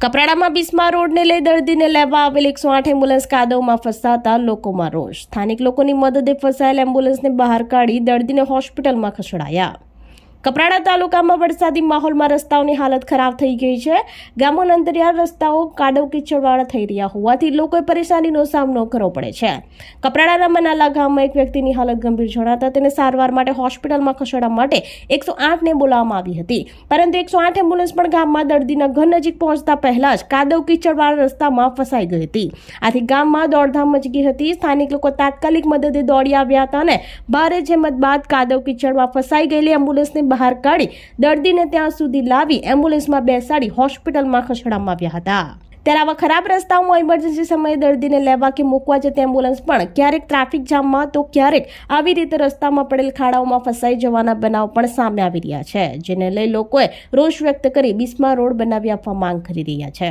કપરાડામાં બિસ્મા રોડને લઈ દર્દીને લેવા આવેલ એકસો આઠ એમ્બ્યુલન્સ કાદવમાં ફસાતા લોકોમાં રોષ. સ્થાનિક લોકોની મદદે ફસાયેલ એમ્બ્યુલન્સને બહાર કાઢી દર્દીને હોસ્પિટલમાં ખસેડાયા. કપરાડા તાલુકામાં વરસાદી માહોલમાં રસ્તાઓની હાલત ખરાબ થઈ ગઈ છે. ગામોના અંતરિયાળ રસ્તાઓ કાદવ કીચડવાળા થઈ રહ્યા હોવાથી લોકોએ પરેશાનીનો સામનો કરવો પડે છે. કપરાડાના મનાલા ગામમાં એક વ્યક્તિની હાલત ગંભીર જણાતા તેને સારવાર માટે હોસ્પિટલમાં ખસેડવા માટે એકસો આઠને બોલાવવામાં આવી હતી. પરંતુ એકસો આઠ એમ્બ્યુલન્સ પણ ગામમાં દર્દીના ઘર નજીક પહોંચતા પહેલા જ કાદવ કીચડવાળા રસ્તામાં ફસાઈ ગઈ હતી. આથી ગામમાં દોડધામ મચી હતી. સ્થાનિક લોકો તાત્કાલિક મદદે દોડી આવ્યા હતા અને ભારે જેમત બાદ કાદવ કીચડમાં ફસાઈ ગયેલી એમ્બ્યુલન્સને બહાર કાઢી દર્દીને ત્યાં સુધી લાવી એમ્બ્યુલન્સમાં બેસાડી હોસ્પિટલમાં ખસેડવામાં આવ્યા હતા. ત્યારે આવા ખરાબ રસ્તાઓમાં ઇમરજન્સી સમયે દર્દીને લેવા કે મૂકવા જતી એમ્બ્યુલન્સ પણ ક્યારેક ટ્રાફિક જામમાં તો ક્યારેક આવી રીતે રસ્તામાં પડેલ ખાડાઓમાં ફસાઈ જવાના બનાવ પણ સામે આવી રહ્યા છે, જેને લઈ લોકોએ રોષ વ્યક્ત કરી બિસ્મા રોડ બનાવી આપવા માંગ કરી રહ્યા છે.